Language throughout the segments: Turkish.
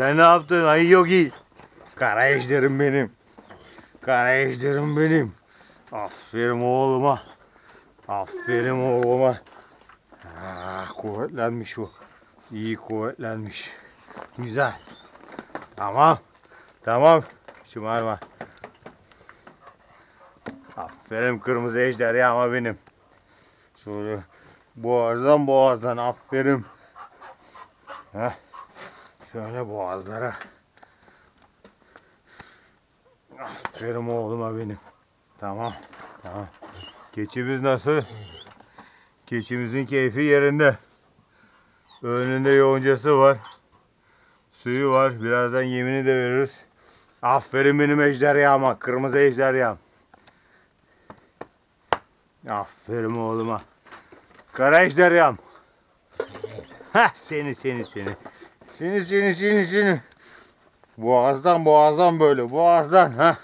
Sen ne yaptın ay yogi? Kara ejderim benim. Kara ejderim benim. Aferin oğluma. Aferin oğluma. Ah, kuvvetlenmiş bu. İyi kuvvetlenmiş. Güzel. Tamam. Tamam. Şımarma. Aferin kırmızı ejderha ama benim. Şöyle boğazdan boğazdan aferin. Heh. Şöyle boğazlara. Aferin oğluma benim. Tamam. Tamam. Keçimiz nasıl? Keçimizin keyfi yerinde. Önünde yoğuncası var. Suyu var. Birazdan yemini de veririz. Aferin benim ejderhama. Kırmızı ejderham. Aferin oğluma. Kara ejderham. Heh seni seni seni. Seni seni seni seni. Boğazdan boğazdan böyle boğazdan ha.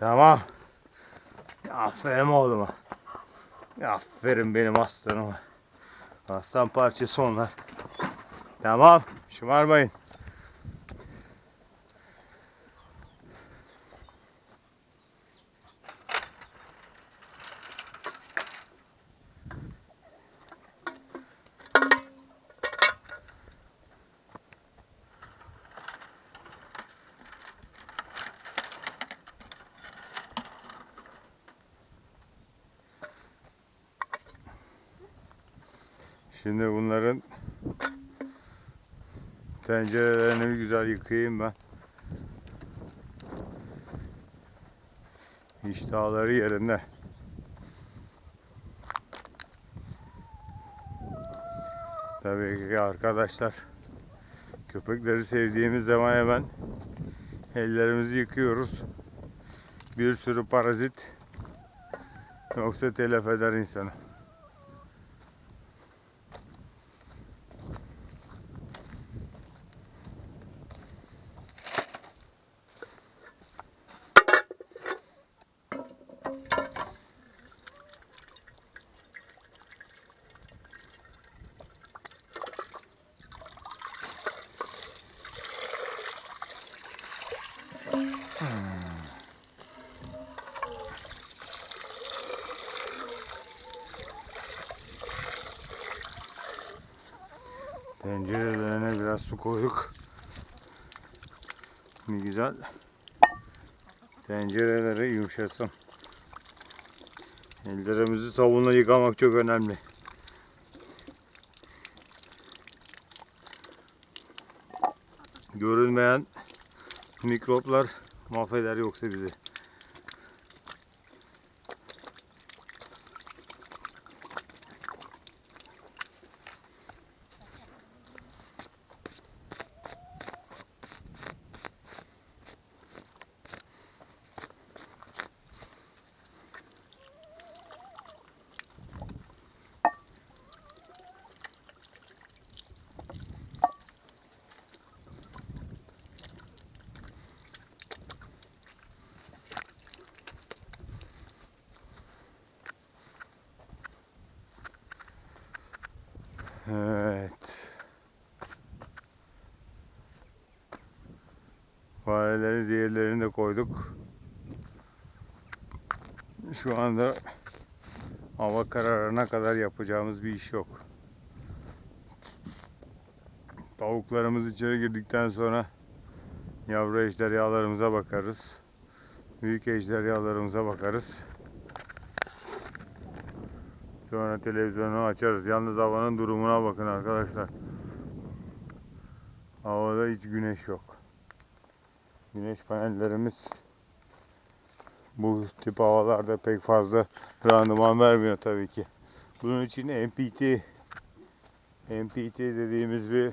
Tamam. Aferin oğluma. Aferin benim aslanıma. Aslan parçası onlar. Tamam. Şımarmayın. Şimdi bunların tencerelerini bir güzel yıkayayım ben. İştahları yerinde. Tabii ki arkadaşlar köpekleri sevdiğimiz zaman hemen ellerimizi yıkıyoruz. Bir sürü parazit yoksa telef eder insanı. Tencerelerine biraz su koyduk. Ne güzel. Tencereleri yumuşasın. Ellerimizi sabunla yıkamak çok önemli. Görünmeyen mikroplar mahveder yoksa bizi. Evet. Fareleri diğerlerini de koyduk. Şu anda hava kararına kadar yapacağımız bir iş yok. Tavuklarımız içeri girdikten sonra yavru ejderhalarımıza bakarız. Büyük ejderhalarımıza bakarız. Sonra televizyonu açarız. Yalnız havanın durumuna bakın arkadaşlar. Havada hiç güneş yok. Güneş panellerimiz bu tip havalarda pek fazla randıman vermiyor tabii ki. Bunun için MPT MPT dediğimiz bir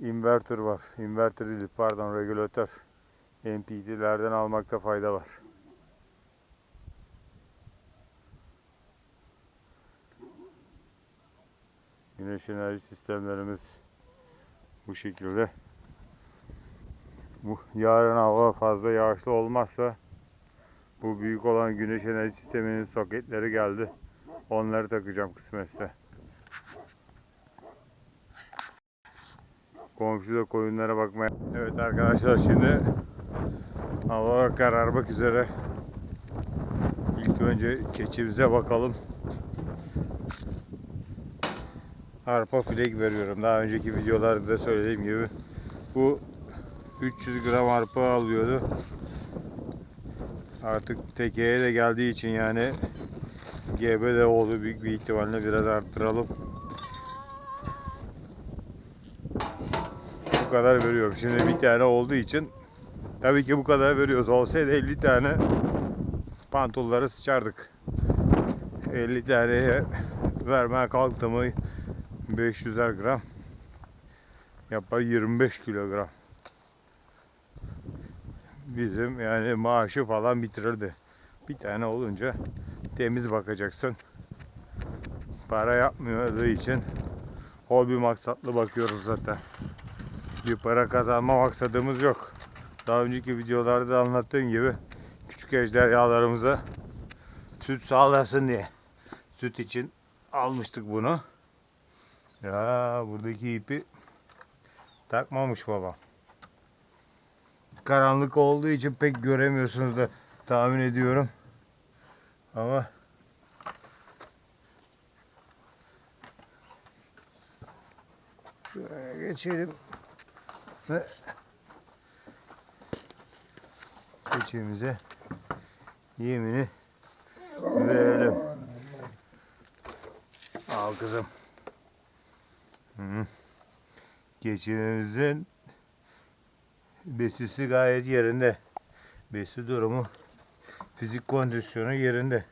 inverter var. Inverter değil pardon regülatör. MPT'lerden almakta fayda var. Güneş enerji sistemlerimiz bu şekilde. Bu yarın hava fazla yağışlı olmazsa bu büyük olan güneş enerji sisteminin soketleri geldi. Onları takacağım kısmetse. Komşu da koyunlara bakmaya. Evet arkadaşlar şimdi hava kararmak üzere. İlk önce keçimize bakalım. Arpa filek veriyorum. Daha önceki videolarda da söylediğim gibi. Bu 300 gram arpa alıyordu. Artık tekeye de geldiği için yani gebe de oldu büyük bir ihtimalle biraz arttıralım. Bu kadar veriyorum. Şimdi bir tane olduğu için tabii ki bu kadar veriyoruz. Olsaydı 50 tane pantolları sıçardık. 50 taneye vermeye kalktı mı 500'er gram yapar 25 kilogram. Bizim yani maaşı falan bitirirdi. Bir tane olunca temiz bakacaksın. Para yapmıyorduğu için hobi maksatlı bakıyoruz zaten. Bir para kazanma maksadımız yok. Daha önceki videolarda anlattığım gibi küçük ejderhalarımıza süt sağlasın diye süt için almıştık bunu. Ya buradaki ipi takmamış babam. Karanlık olduğu için pek göremiyorsunuz da tahmin ediyorum. Ama şöyle geçelim ve keçimize yemini verelim. Al kızım. Hı. Keçimizin besisi gayet yerinde. Besi durumu, fizik kondisyonu yerinde.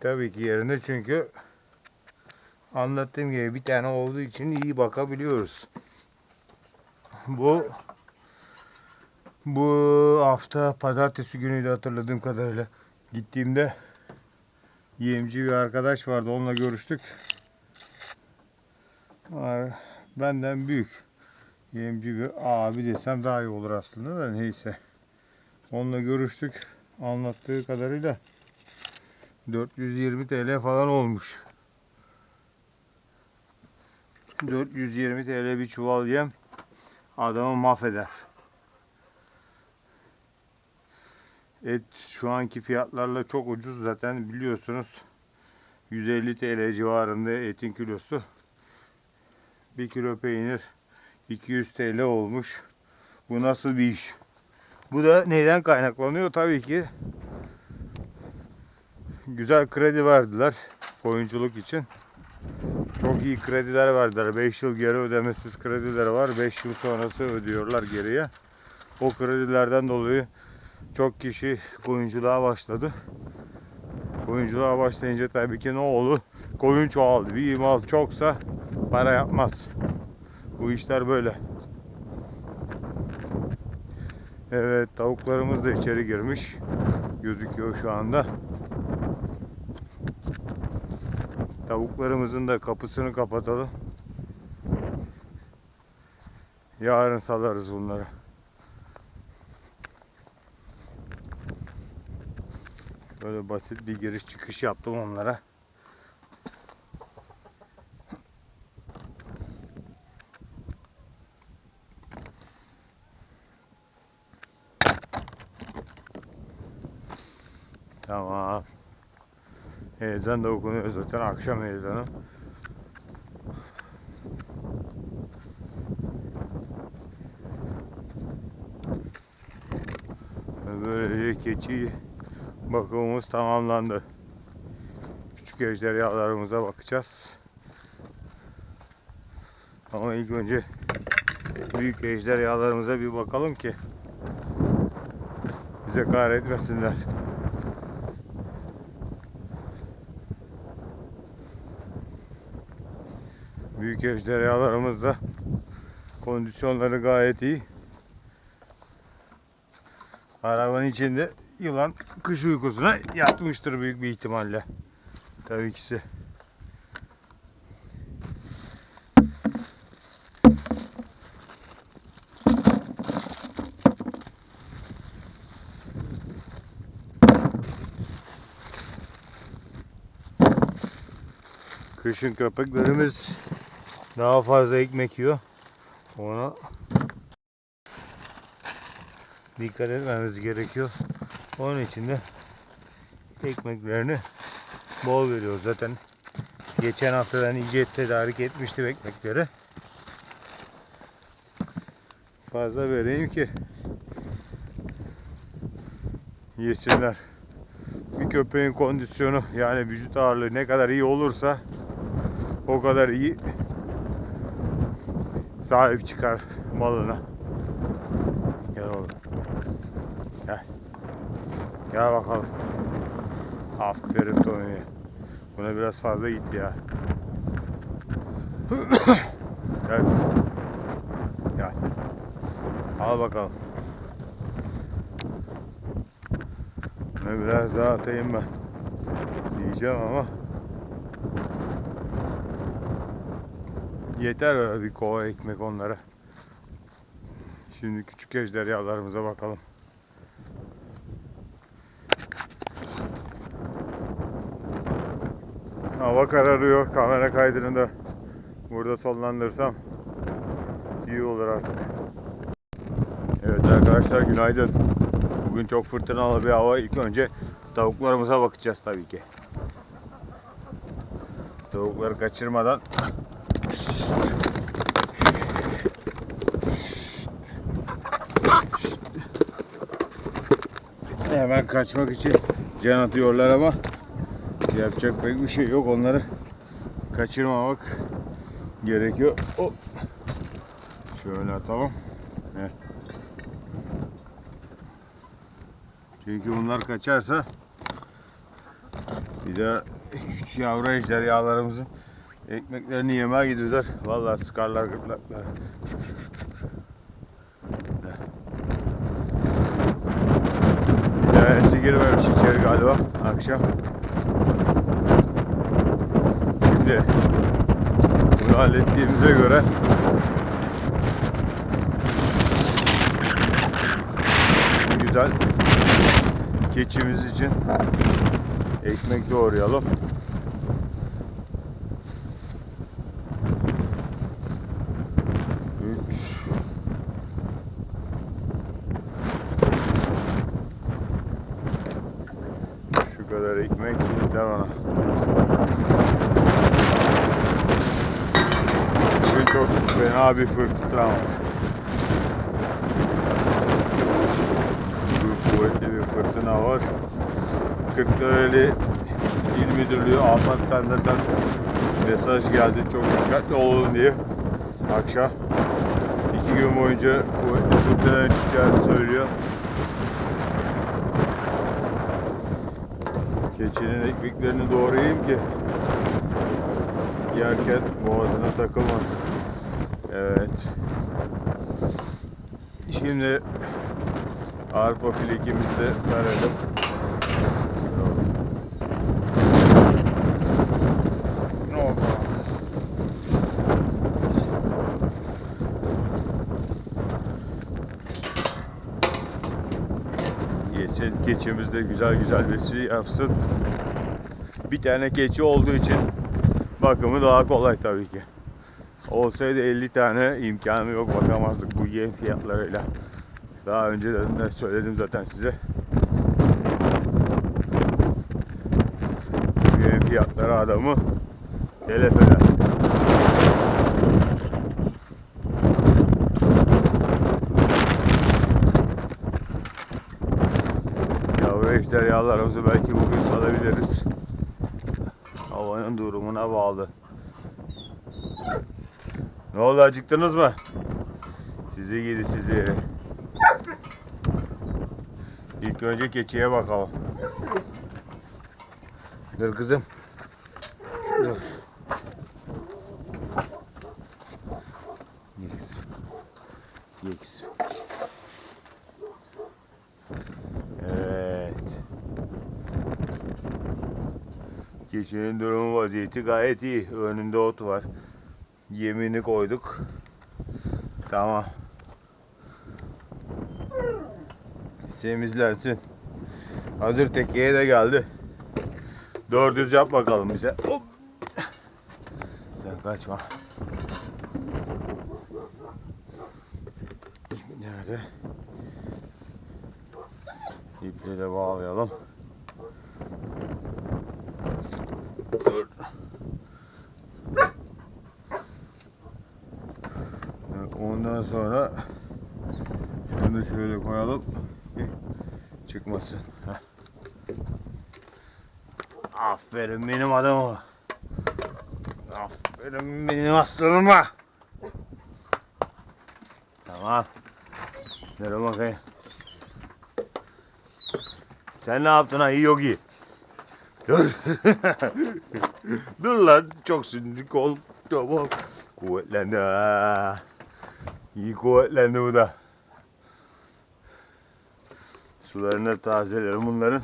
Tabii ki yerinde çünkü anlattığım gibi bir tane olduğu için iyi bakabiliyoruz. Bu bu hafta pazartesi günüydü hatırladığım kadarıyla. Gittiğimde yemci bir arkadaş vardı. Onunla görüştük. Benden büyük. Yemci bir abi desem daha iyi olur aslında da neyse. Onunla görüştük. Anlattığı kadarıyla 420 TL falan olmuş. 420 TL bir çuval yem adamı mahveder. Et şu anki fiyatlarla çok ucuz zaten biliyorsunuz. 150 TL civarında etin kilosu. 1 kilo peynir 200 TL olmuş. Bu nasıl bir iş? Bu da neyden kaynaklanıyor? Tabii ki güzel kredi verdiler oyunculuk için. Çok iyi krediler verdiler. 5 yıl geri ödemesiz krediler var. 5 yıl sonrası ödüyorlar geriye. O kredilerden dolayı çok kişi oyunculuğa başladı. Oyunculuğa başlayınca tabii ki ne oldu? Koyun çoğaldı. Bir mal çoksa para yapmaz. Bu işler böyle. Evet tavuklarımız da içeri girmiş. Gözüküyor şu anda. Tavuklarımızın da kapısını kapatalım. Yarın salarız bunları. Böyle basit bir giriş çıkış yaptım onlara. Tamam. Ezan da okunuyor zaten akşam ezanı. Böylece keçi bakımımız tamamlandı. Küçük ejderhalarımıza bakacağız. Ama ilk önce büyük ejderhalarımıza bir bakalım ki bize kahretmesinler. Büyük ejderhalarımız da kondisyonları gayet iyi. Arabanın içinde yılan kış uykusuna yatmıştır büyük bir ihtimalle. Tabii ki. Kışın köpeklerimiz daha fazla ekmek yiyor. Ona dikkat etmemiz gerekiyor. Onun için de ekmeklerini bol veriyoruz zaten. Geçen haftadan iyice tedarik etmiştim ekmekleri. Fazla vereyim ki yesinler. Bir köpeğin kondisyonu yani vücut ağırlığı ne kadar iyi olursa o kadar iyi sahip çıkar malına. Gel oğlum. Gel. Gel bakalım. Aferin Tony'ye. Buna biraz fazla gitti ya. Gel. Gel. Al bakalım. Buna biraz daha atayım ben. Diyeceğim ama Yeter bir kova ekmek onlara. Şimdi küçük ejderhalarımıza bakalım. Hava kararıyor. Kamera kaydını da burada sonlandırsam iyi olur artık. Evet arkadaşlar günaydın. Bugün çok fırtınalı bir hava. İlk önce tavuklarımıza bakacağız tabii ki. Tavukları kaçırmadan Hemen kaçmak için can atıyorlar ama yapacak pek bir şey yok. Onları kaçırmamak gerekiyor. Hop. Şöyle atalım. Heh. Çünkü bunlar kaçarsa bir de küçük yavru ejderhalarımızın ekmeklerini yemeye gidiyorlar. Vallahi sıkarlar gırtlaklar. Girmemiş içeri galiba akşam. Şimdi bunu hallettiğimize göre güzel keçimiz için ekmek doğrayalım. Üç. Şu kadar ekmek yeter bana. Bugün çok fena bir fırtına var. Çok kuvvetli bir fırtına var. Kırklareli İl Müdürlüğü Afat'tan zaten mesaj geldi çok dikkatli olun diye. Akşam iki gün boyunca kuvvetli fırtına çıkacağını söylüyor. Keçinin ekmeklerini doğrayayım ki yerken boğazına takılmasın. Evet. Şimdi arpa filekimizi de verelim. Ne oldu? Yesin keçimiz de güzel güzel besi yapsın. Bir tane keçi olduğu için bakımı daha kolay tabii ki. Olsaydı 50 tane imkanı yok bakamazdık bu yem fiyatlarıyla. Daha önceden de söyledim zaten size. Yem fiyatları adamı telef eder. Yavru ejderhalarımızı belki bugün salabiliriz. Havanın durumuna bağlı. Ne oldu acıktınız mı? Sizi gidi sizi. İlk önce keçiye bakalım. Dur kızım. Dur. Ye kızım. Ye kızım. Evet. Keçinin durumu vaziyeti gayet iyi. Önünde ot var. Yemini koyduk. Tamam. Temizlensin. Hazır tekeye de geldi. 400 yap bakalım bize. Hop. Sen kaçma. Hadi. İple de bağlayalım. Dur. Evet, Ondan sonra da şöyle koyalım çıkmasın. Heh. Aferin benim adamıma. Aferin benim aslanıma. Tamam. Ver bakayım. Sen ne yaptın ha Yogi? Dur. Dur lan çok sinirli kol. Tamam. Kuvvetlendi ha. İyi kuvvetlendi bu da. Sularını tazelerim bunların.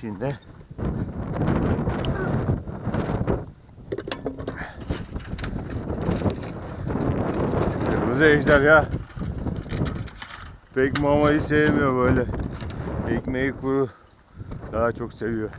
Şimdi Kırmızı ejder ya. Pek mamayı sevmiyor böyle. Ekmeği kuru daha çok seviyor.